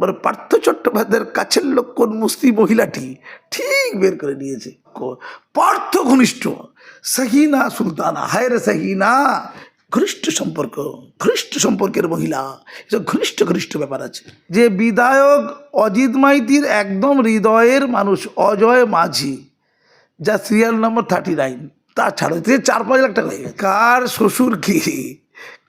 মানে পার্থ চট্টোপাধ্যায়ের কাছের লোক কোন মুসলিম মহিলাটি? ঠিক বের করে নিয়েছে। পার্থ ঘনিষ্ঠ। সাহিনা সুলতানা। হায়রে সাহিনা। ঘনিষ্ঠ সম্পর্ক, ঘনিষ্ঠ সম্পর্কের মহিলা। এসব ঘনিষ্ঠ ঘনিষ্ঠ ব্যাপার আছে। যে বিধায়ক অজিত মাইতির একদম হৃদয়ের মানুষ, অজয় মাঝি, যা সিরিয়াল নম্বর থার্টি নাইন তা ছাড়ো। চার পাঁচ লাখ টাকা কার শ্বশুর কি?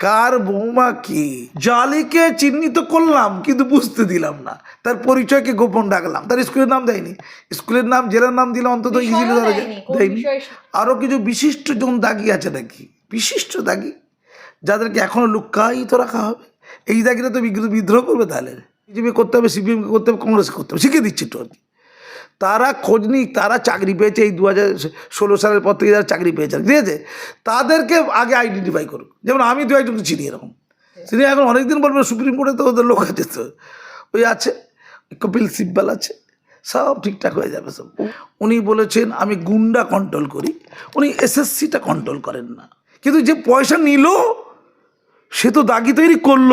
কার বৌমা কি? জালিকে চিহ্নিত করলাম কিন্তু বুঝতে দিলাম না। তার পরিচয়কে গোপন রাখলাম। তার স্কুলের নাম দেয়নি। স্কুলের নাম জেলার নাম দিলে অন্তত ইজিলি ধরা দেয়নি, আরও কিছু বিশিষ্ট জন দাগি আছে নাকি? বিশিষ্ট দাগি? যাদেরকে এখনও লুকায়িত রাখা হবে। এই দাগিরা তো বিদ্রোহ করবে তাহলে। বিজেপি করতে হবে সিপিএমকে করতে হবে কংগ্রেস করতে হবে। শিখিয়ে দিচ্ছে একটু আর কি। তারা খোঁজ নিক, তারা চাকরি পেয়েছে এই দু হাজার ষোলো সালের পর থেকে যারা চাকরি পেয়েছে ঠিক আছে? তাদেরকে আগে আইডেন্টিফাই করুক। যেমন আমি দু একজনকে চিনি এরকম। তিনি এখন অনেকদিন বলবে, সুপ্রিম কোর্টে তো ওদের লোক আছে তো। ওই আছে, কপিল সিব্বাল আছে, সব ঠিকঠাক হয়ে যাবে সব। উনি বলেছেন, আমি গুন্ডা কন্ট্রোল করি। উনি এসএসসিটা কন্ট্রোল করেন না। কিন্তু যে পয়সা নিল, সে তো দাগি তৈরি করল।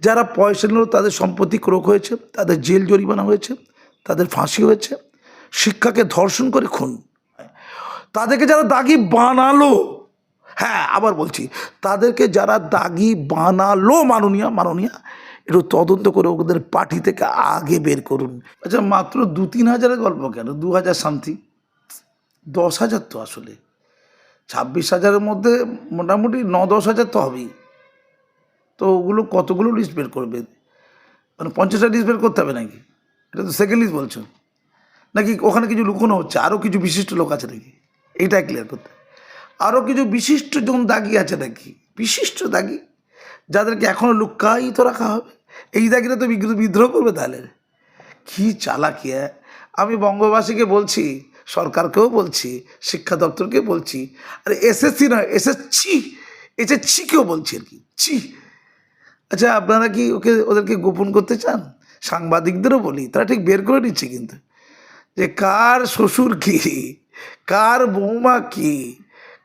যারা পয়সা নিল, তাদের সম্পত্তি ক্রোক হয়েছে, তাদের জেল জরিমানা হয়েছে। তাদের ফাঁসি হয়েছে। শিক্ষাকে ধর্ষণ করে খুন। তাদেরকে যারা দাগি বানালো হ্যাঁ আবার বলছি, তাদেরকে যারা দাগি বানালো, মাননীয় মাননীয়, একটু তদন্ত করে ওদের পার্টি থেকে আগে বের করুন। আচ্ছা মাত্র দু তিন হাজারের গল্প কেন? দু হাজার শান্তি দশ হাজার তো আসলে। ছাব্বিশ হাজারের মধ্যে মোটামুটি ন দশ হাজার তো হবেই। তো ওগুলো কতগুলো লিস্ট বের করবে? মানে পঞ্চাশটা লিস্ট বের করতে হবে নাকি? এটা তো সেকেন্ড লিস্ট বলছো নাকি ওখানে কিছু লুকোনো হচ্ছে? আরও কিছু বিশিষ্ট লোক আছে নাকি? এইটা ক্লিয়ার করতে। আরও কিছু বিশিষ্ট জন দাগি আছে নাকি? বিশিষ্ট দাগি? যাদেরকে এখনও লুকায়িত রাখা হবে। এই দাগিরা তো বিদ্রোহ করবে তাহলে। কি চালাকি আমি বঙ্গবাসীকে বলছি, সরকারকেও বলছি, শিক্ষা দপ্তরকে বলছি, আরে এসএসসি নয়, এসএসসি, এসএসসিকেও বলছি আর কি। ছি। আচ্ছা আপনারা কি ওকে ওদেরকে গোপন করতে চান? সাংবাদিকদেরও বলি, তারা ঠিক বের করে নিচ্ছে কিন্তু। যে কার শ্বশুর কি, কার বৌমা কি,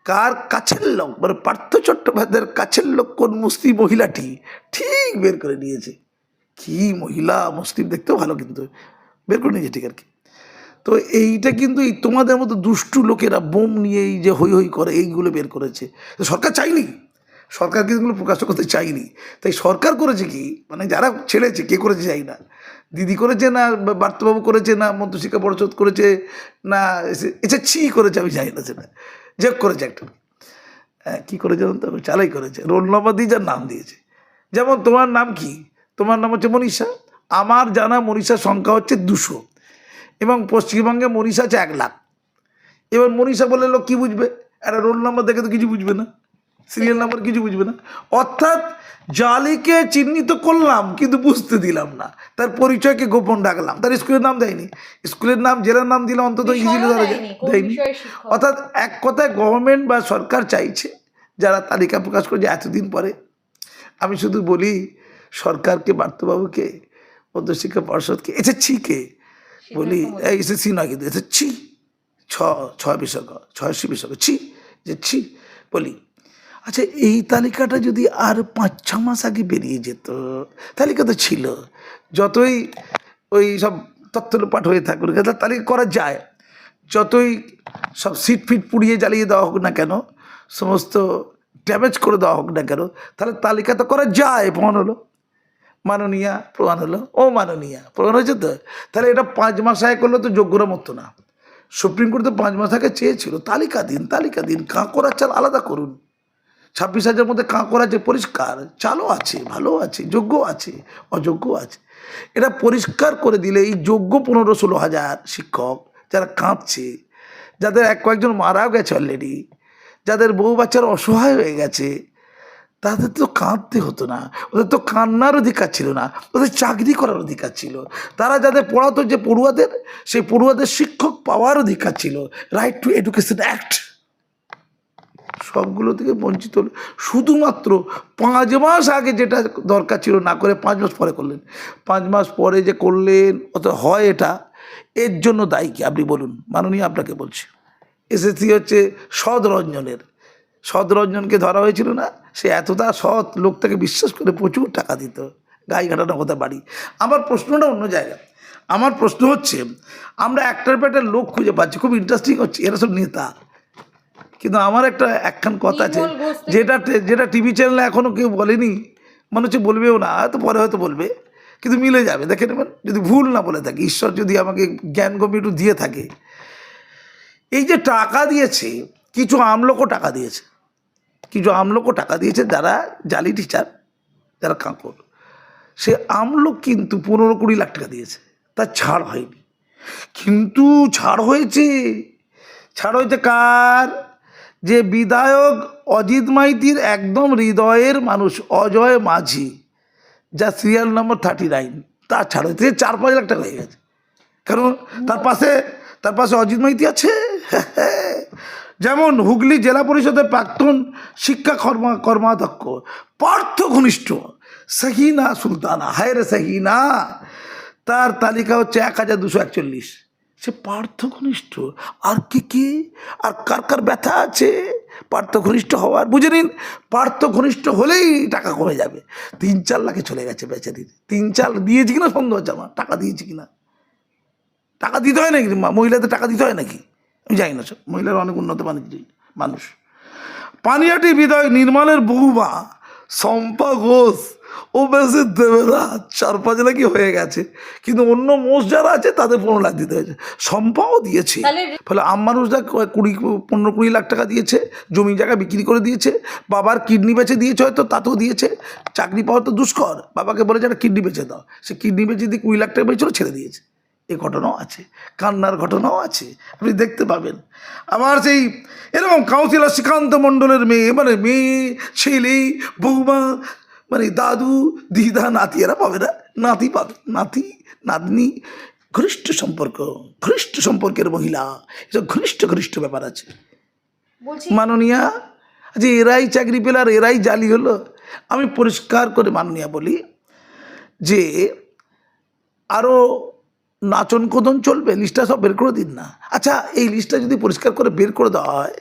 কার কাছের লোক মানে পার্থ চট্টোপাধ্যায়ের কাছের লোক কোন মুসলিম মহিলাটি, ঠিক বের করে নিয়েছে। কি মহিলা, মুসলিম দেখতেও ভালো কিন্তু, বের করে নিয়েছে ঠিক আর কি। তো এইটা কিন্তু এই তোমাদের মতো দুষ্টু লোকেরা বোম নিয়ে এই যে হই হই করে, এইগুলো বের করেছে। সরকার চাইনি সরকার কিন্তু এগুলো প্রকাশ করতে চাইনি। তাই সরকার করেছে কি? মানে যারা ছেড়েছে, কে করেছে চাই না। দিদি করেছে না বার্তবাবু করেছে না, মধ্যশিক্ষা পরিষদ করেছে না, এসে ছি করেছে আমি জানি না সেটা। যে করেছে একটা। হ্যাঁ কী করেছে তো? চালাই করেছে। রোল নম্বর দিয়ে যার নাম দিয়েছে। যেমন তোমার নাম কি? তোমার নাম হচ্ছে মনীষা। আমার জানা মনীষার সংখ্যা হচ্ছে দুশো। এবং পশ্চিমবঙ্গে মনীষা আছে এক লাখ। এবার মনীষা বলে লোক কী বুঝবে? একটা রোল নম্বর দেখে তো কিছু বুঝবে না। সিরিয়াল নাম্বার কিছু বুঝবে না। অর্থাৎ জালিকে চিহ্নিত করলাম কিন্তু বুঝতে দিলাম না। তার পরিচয়কে গোপন রাখলাম। তার স্কুলের নাম দেয়নি। স্কুলের নাম জেলার নাম দিলে অন্তত ইজিলি ধরা দেয়নি, বিষয়ে? অর্থাৎ এক কথায় গভর্নমেন্ট বা সরকার চাইছে যারা তালিকা প্রকাশ করেছে এতদিন পরে। আমি শুধু বলি সরকারকে বার্তবাবুকে মধ্যশিক্ষা পর্ষদকে এসেছি কে বলি এসেছি না কিন্তু এসেছি ছ ছয় বিশক ছয়শি বিশক ছি যে ছি বলি আচ্ছা এই তালিকাটা যদি আর পাঁচ, ছ মাস আগে বেরিয়ে যেত তালিকা তো ছিল? যতই ওই সব পাঠ হয়ে থাকুক তালিকা করা যায়। যতই সব সিট ফিট পুড়িয়ে জ্বালিয়ে দেওয়া হোক না কেন, সমস্ত ড্যামেজ করে দেওয়া হোক না কেন, তাহলে তালিকা তো করা যায়, প্রমাণ হলো। মাননীয়া প্রমাণ হলো। ও মাননীয়া, প্রমাণ হয়েছে তো? তাহলে এটা পাঁচ মাস আগে করলে তো যোগ্যরা মতো না। সুপ্রিম কোর্ট তো পাঁচ মাস আগে চেয়েছিল, তালিকা দিন তালিকা দিন, কাঁকড়ার চাল আলাদা করুন। ছাব্বিশ হাজার মধ্যে কাঁকর আছে পরিষ্কার, চালও আছে, ভালো আছে, যোগ্য আছে, অযোগ্য আছে। এটা পরিষ্কার করে দিলে এই যোগ্য পনেরো ষোলো হাজার শিক্ষক যারা কাঁদছে যাদের এক কয়েকজন মারাও গেছে অলরেডি যাদের বউ বাচ্চার অসহায় হয়ে গেছে, তাদের তো কাঁদতে হতো না। ওদের তো কান্নার অধিকার ছিল না, ওদের চাকরি করার অধিকার ছিল। তারা যাদের পড়াতো যে পড়ুয়াদের, সেই পড়ুয়াদের শিক্ষক পাওয়ার অধিকার ছিল। রাইট টু এডুকেশন অ্যাক্ট সবগুলো থেকে বঞ্চিত হলো। শুধুমাত্র পাঁচ মাস আগে যেটা দরকার ছিল না করে পাঁচ মাস পরে করলেন। পাঁচ মাস পরে যে করলেন, অত হয় এটা, এর জন্য দায়ী কি? আপনি বলুন, মাননীয় আপনাকে বলছি। এসএসসি হচ্ছে সদরঞ্জনের সদরঞ্জনকে ধরা হয়েছিল না, সে এতটা সৎ লোক লোকটাকে বিশ্বাস করে প্রচুর টাকা দিত। গাই ঘাটানো কোথায় বাড়ি। আমার প্রশ্নটা অন্য জায়গায়। আমার প্রশ্ন হচ্ছে, আমরা একটার একটা লোক খুঁজে পাচ্ছি, খুব ইন্টারেস্টিং হচ্ছে, এরা সব নেতা। কিন্তু আমার একটা একখান কথা আছে যেটা যেটা টিভি চ্যানেলে এখনও কেউ বলেনি মনে হচ্ছে বলবেও না হয়তো পরে হয়তো বলবে কিন্তু মিলে যাবে। দেখে নেবেন যদি ভুল না বলে থাকে ঈশ্বর যদি আমাকে জ্ঞান গম্ভীর দিয়ে থাকে। এই যে টাকা দিয়েছে কিছু আমলোকও টাকা দিয়েছে। কিছু আমলোকও টাকা দিয়েছে যারা জালি টিচার যারা কাঁকর। সে আমলোক কিন্তু পনেরো কুড়ি লাখ টাকা দিয়েছে তার ছাড় হয়নি। কিন্তু ছাড় হয়েছে ছাড় হয়েছে কার? যে বিধায়ক অজিত মাইতির একদম হৃদয়ের মানুষ, অজয় মাঝি, যা সিরিয়াল নম্বর থার্টি নাইন তার ছাড় হয়েছে চার পাঁচ লাখ টাকা হয়ে গেছে। কারণ তার পাশে তার পাশে অজিত মাইতি আছে? যেমন হুগলি জেলা পরিষদের প্রাক্তন শিক্ষা কর্মা, কর্মাধ্যক্ষ পার্থ ঘনিষ্ঠ সাহিনা সুলতানা। হায় রে সাহিনা! তার তালিকা হচ্ছে এক হাজার দুশো একচল্লিশ। সে পার্থ ঘনিষ্ঠ আর কি কি? আর কার কার ব্যথা আছে? পার্থ ঘনিষ্ঠ হওয়ার, বুঝে নিন? পার্থ ঘনিষ্ঠ হলেই টাকা কমে যাবে। তিন চার লাখে চলে গেছে বেচারির তিন চার দিয়েছি কিনা সন্দেহ হচ্ছে আমার? টাকা দিয়েছি কিনা? টাকা দিতে হয় নাকি মহিলাদের টাকা দিতে হয় নাকি? আমি জানি না সব। মহিলারা অনেক উন্নত মানের মানুষ। পানিয়াটি বিদায় নির্মলের বৌমা শম্পা ঘোষ। ও বেশি দেবে না। চার পাঁচ লাখই হয়ে গেছে? কিন্তু অন্য মোষ যারা আছে তাদের পনেরো লাখ দিতে হয়েছে। শম্পাও দিয়েছে। ফলে আম মানুষরা কুড়ি পনেরো কুড়ি লাখ টাকা দিয়েছে জমি জায়গা বিক্রি করে দিয়েছে বাবার কিডনি বেচে দিয়েছে হয়তো তাতেও দিয়েছে। চাকরি পাওয়া তো দুষ্কর। বাবাকে বলে একটা কিডনি বেচে দাও। সে কিডনি বেচে দিয়ে কুড়ি লাখ টাকা বেচেও ছেড়ে দিয়েছে। এ ঘটনাও আছে। কান্নার ঘটনাও আছে। আপনি দেখতে পাবেন। আবার সেই এরকম কাউন্সিলর শ্রীকান্ত মণ্ডলের মেয়ে মানে মেয়ে ছেলে বৌমা মানে দাদু দিদা নাতি এরা পাবে না। নাতি পাবে নাতি নাতনি ঘনিষ্ঠ সম্পর্ক ঘনিষ্ঠ সম্পর্কের মহিলা এসব ঘনিষ্ঠ ঘনিষ্ঠ ব্যাপার আছে। মাননীয়া যে এরাই চাকরি পেল আর এরাই জালি হলো? আমি পরিষ্কার করে মাননীয়া বলি যে আরও নাচন কোদন চলবে লিস্টটা সব বের করে দিন না। আচ্ছা এই লিস্টটা যদি পরিষ্কার করে বের করে দেওয়া হয়,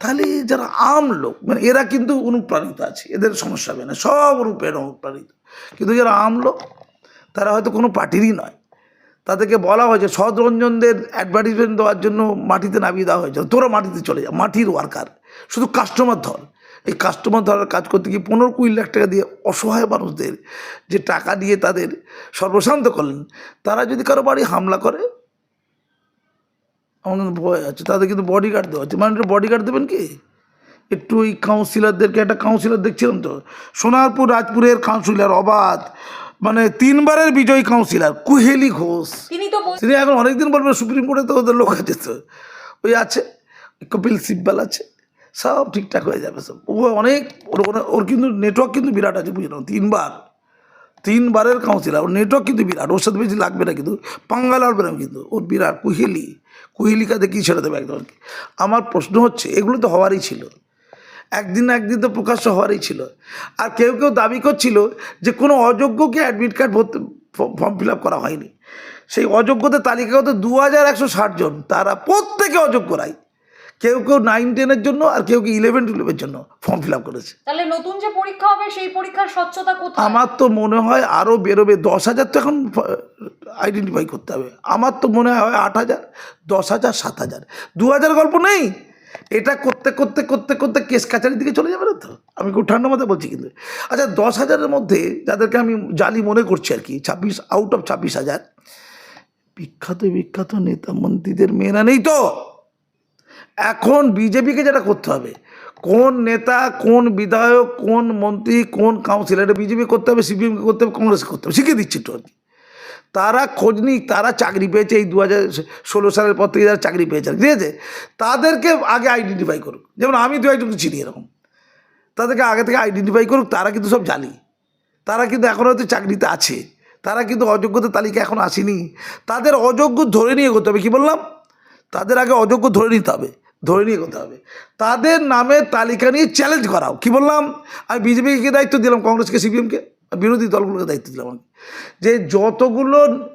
তাহলে যারা আম লোক মানে এরা কিন্তু অনুপ্রাণিত আছে, এদের সমস্যা হবে না, সব রূপের অনুপ্রাণিত। কিন্তু যারা আম লোক, তারা হয়তো কোনো পার্টিরই নয়। তাদেরকে বলা হয়েছে সৎ রঞ্জনদের অ্যাডভার্টিসমেন্ট দেওয়ার জন্য মাটিতে নামিয়ে দেওয়া হয়েছে, তোরা মাটিতে চলে যা, মাটির ওয়ার্কার শুধু কাস্টমার ধর। এই কাস্টমার ধরার কাজ করতে গিয়ে পনেরো কুড়ি লাখ টাকা দিয়ে অসহায় মানুষদের যে টাকা দিয়ে তাদের সর্বশান্ত করলেন তারা যদি কারও বাড়ি হামলা করে আমাদের ভয় আছে তাদের কিন্তু বডিগার্ড দেওয়া হচ্ছে। মানে বডিগার্ড দেবেন কি? একটু ওই কাউন্সিলরদেরকে একটা কাউন্সিলর দেখছিলাম তো সোনারপুর রাজপুরের কাউন্সিলর অবাধ মানে তিনবারের বিজয়ী কাউন্সিলর কুহেলি ঘোষ। তিনি এখন অনেকদিন বলবেন সুপ্রিম কোর্টে তো ওদের লোক আছে তো ওই আছে কপিল সিব্বাল আছে। সব ঠিকঠাক হয়ে যাবে সব। ও অনেক, ওর, ওর- কিন্তু নেটওয়ার্ক কিন্তু বিরাট আছে বুঝে নাও তিনবার, তিনবারের কাউন্সিলর ওর নেটওয়ার্ক কিন্তু বিরাট। ওর সাথে বেশি লাগবে না কিন্তু, পাঙ্গা লাগবে না কিন্তু। ওর বিরাট কুহেলি কুহেলিকা দেখি ছেড়ে দেবে একদম? আমার প্রশ্ন হচ্ছে, এগুলো তো হওয়ারই ছিল। একদিন না একদিন তো প্রকাশ্য হওয়ারই ছিল। আর কেউ কেউ দাবি করছিল যে কোনো অযোগ্যকে অ্যাডমিট কার্ড ভর্তি ফর্ম ফিল আপ করা হয়নি। সেই অযোগ্যদের তালিকাগত দু হাজার একশো ষাট জন, তারা প্রত্যেকে অযোগ্য অযোগ্যরাই কেউ কেউ নাইন টেনের জন্য আর কেউ কেউ ইলেভেন টুয়েলভের জন্য ফর্ম ফিল আপ করেছে। তাহলে নতুন যে পরীক্ষা হবে সেই পরীক্ষার স্বচ্ছতা কোথায়? আমার তো মনে হয় আরও বেরোবে দশ হাজার তো এখন আইডেন্টিফাই করতে হবে। আমার তো মনে হয় আট হাজার দশ হাজার সাত হাজার। দু হাজার গল্প নেই। এটা করতে করতে করতে করতে কেস কাছারির দিকে চলে যাবে না তো? আমি খুব ঠান্ডা মাথায় বলছি কিন্তু। আচ্ছা দশ হাজারের মধ্যে যাদেরকে আমি জালি মনে করছি আর কি ছাব্বিশ আউট অফ ছাব্বিশ হাজার বিখ্যাত বিখ্যাত নেতা মন্ত্রীদের মেয়েরা নেই তো? এখন বিজেপিকে যেটা করতে হবে, কোন নেতা, কোন বিধায়ক, কোন মন্ত্রী, কোন কাউন্সিলর এটা বিজেপি করতে হবে সিপিএমকে করতে হবে কংগ্রেস করতে হবে, শিখিয়ে দিচ্ছি একটু তারা খোঁজ নিই তারা চাকরি পেয়েছে এই দু হাজার ষোলো সালের পর থেকে যারা চাকরি পেয়েছে ঠিক আছে? তাদেরকে আগে আইডেন্টিফাই করুক, যেমন আমি দু একজনকে চিনি এরকম। তাদেরকে আগে থেকে আইডেন্টিফাই করুক, তারা কিন্তু সব জানি। তারা কিন্তু এখন হয়তো চাকরিতে আছে, তারা কিন্তু অযোগ্যতার তালিকা এখন আসেনি। তাদের অযোগ্য ধরে নিয়ে করতে হবে, কী বললাম? তাদের আগে অযোগ্য ধরে নিতে হবে। ধরে নিয়ে করতে হবে। তাদের নামের তালিকা নিয়ে চ্যালেঞ্জ করাও। কি বললাম? আমি বিজেপিকে দায়িত্ব দিলাম? কংগ্রেসকে? সিপিএমকে? বিরোধী দলগুলোকে দায়িত্ব দিলাম আমি। যে যতগুলো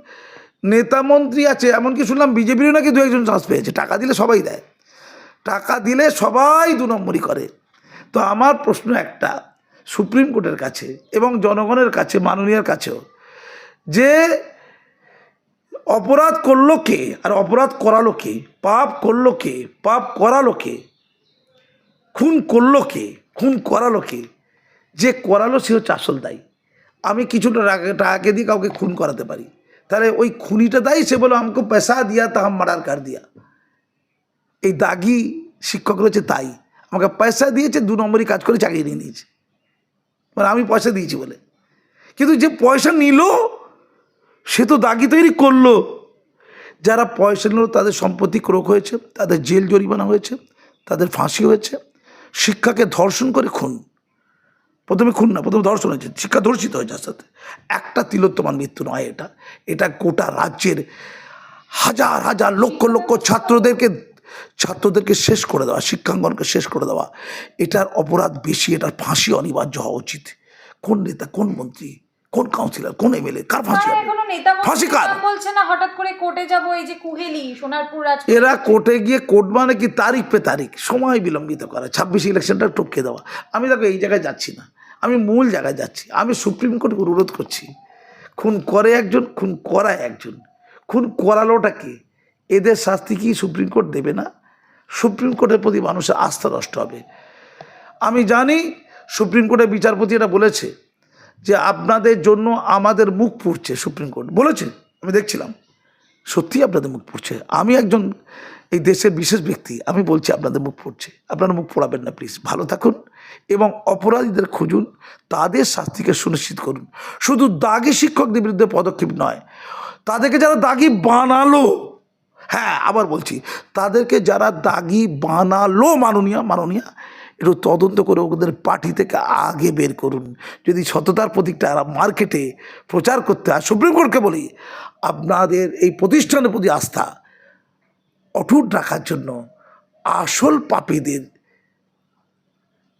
নেতা মন্ত্রী আছে, এমনকি শুনলাম বিজেপিরও নাকি দু একজন চান্স পেয়েছে। টাকা দিলে সবাই দেয়। টাকা দিলে সবাই দু নম্বরই করে। তো আমার প্রশ্ন একটা, সুপ্রিম কোর্টের কাছে এবং জনগণের কাছে, মাননীয়ের কাছেও, যে অপরাধ করল কে? আর অপরাধ করালো কে? পাপ করল কে? পাপ করালো কে? খুন করল কে? খুন করালো কে? যে করালো সে হচ্ছে আসল দায়ী। আমি কিছুটা টাকা টাকাকে দিয়ে কাউকে খুন করাতে পারি। তাহলে ওই খুনিটা দায়ী? সে বলো, আমাকে পয়সা দিয়া, তা হাম মার্ডার কার দিয়া? এই দাগি শিক্ষক রয়েছে তাই। আমাকে পয়সা দিয়েছে, দু নম্বরই কাজ করে চাকরি নিয়ে নিয়েছে। মানে আমি পয়সা দিয়েছি বলে। কিন্তু যে পয়সা নিল সে তো দাগি তৈরি করল। যারা পয়সা নিল, তাদের সম্পত্তি ক্রোক হয়েছে, তাদের জেল জরিমানা হয়েছে, তাদের ফাঁসি হয়েছে। শিক্ষাকে ধর্ষণ করে খুন। প্রথমে খুন না, প্রথমে ধর্ষণ হয়েছে। শিক্ষা ধর্ষিত হয়েছে সাথে একটা তিলোত্তমান মৃত্যু নয় এটা। এটা গোটা রাজ্যের হাজার হাজার, লক্ষ লক্ষ ছাত্রদেরকে ছাত্রদেরকে শেষ করে দেওয়া, শিক্ষাঙ্গনকে শেষ করে দেওয়া। এটার অপরাধ বেশি, এটার ফাঁসি অনিবার্য হওয়া উচিত। কোন নেতা, কোন মন্ত্রী কোন কাউন্সিলর কোন এমএলএ কার ফাঁসি ফাঁসি কার? বলছে না হঠাৎ করে কোর্টে যাব এই যে কুহেলি সোনারপুর রাজ এরা কোর্টে গিয়ে কোর্ট মানে কি? তারিখ পে তারিখ সময় বিলম্বিত করা। ছাব্বিশ ইলেকশনটা টপকে দেওয়া। আমি দেখো এই জায়গায় যাচ্ছি না। আমি মূল জায়গায় যাচ্ছি। আমি সুপ্রিম কোর্টকে অনুরোধ করছি খুন করে একজন খুন করায় একজন। খুন করালোটা কি? এদের শাস্তি কি সুপ্রিম কোর্ট দেবে না? সুপ্রিম কোর্টের প্রতি মানুষের আস্থা নষ্ট হবে। আমি জানি সুপ্রিম কোর্টের বিচারপতি এটা বলেছে যে আপনাদের জন্য আমাদের মুখ পুড়ছে সুপ্রিম কোর্ট। বলেছে? আমি দেখছিলাম। সত্যি আপনাদের মুখ পড়ছে? আমি একজন এই দেশের বিশেষ ব্যক্তি, আমি বলছি আপনাদের মুখ পড়ছে। আপনারা মুখ পড়াবেন না প্লিজ ভালো থাকুন এবং অপরাধীদের খুঁজুন, তাদের শাস্তিকে সুনিশ্চিত করুন। শুধু দাগি শিক্ষকদের বিরুদ্ধে পদক্ষেপ নয়, তাদেরকে যারা দাগি বানালো হ্যাঁ আবার বলছি, তাদেরকে যারা দাগি বানালো, মাননীয় মাননীয় একটু তদন্ত করে ওদের পার্টি থেকে আগে বের করুন। যদি সততার প্রতীকটা মার্কেটে প্রচার করতে হয়, সুপ্রিম কোর্টকে বলি, আপনাদের এই প্রতিষ্ঠানের প্রতি আস্থা অটুট রাখার জন্য আসল পাপীদের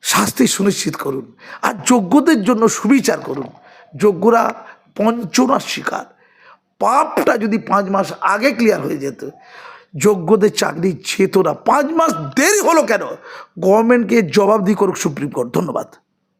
শাস্তি সুনিশ্চিত করুন আর যোগ্যদের জন্য সুবিচার করুন। যোগ্যরা পঞ্চনার শিকার। পাপটা যদি পাঁচ মাস আগে ক্লিয়ার হয়ে যেত যোগ্যদের চাকরি যেত না। পাঁচ মাস দেরি হলো কেন? গভর্নমেন্টকে জবাবদি করুক সুপ্রিম কোর্ট ধন্যবাদ।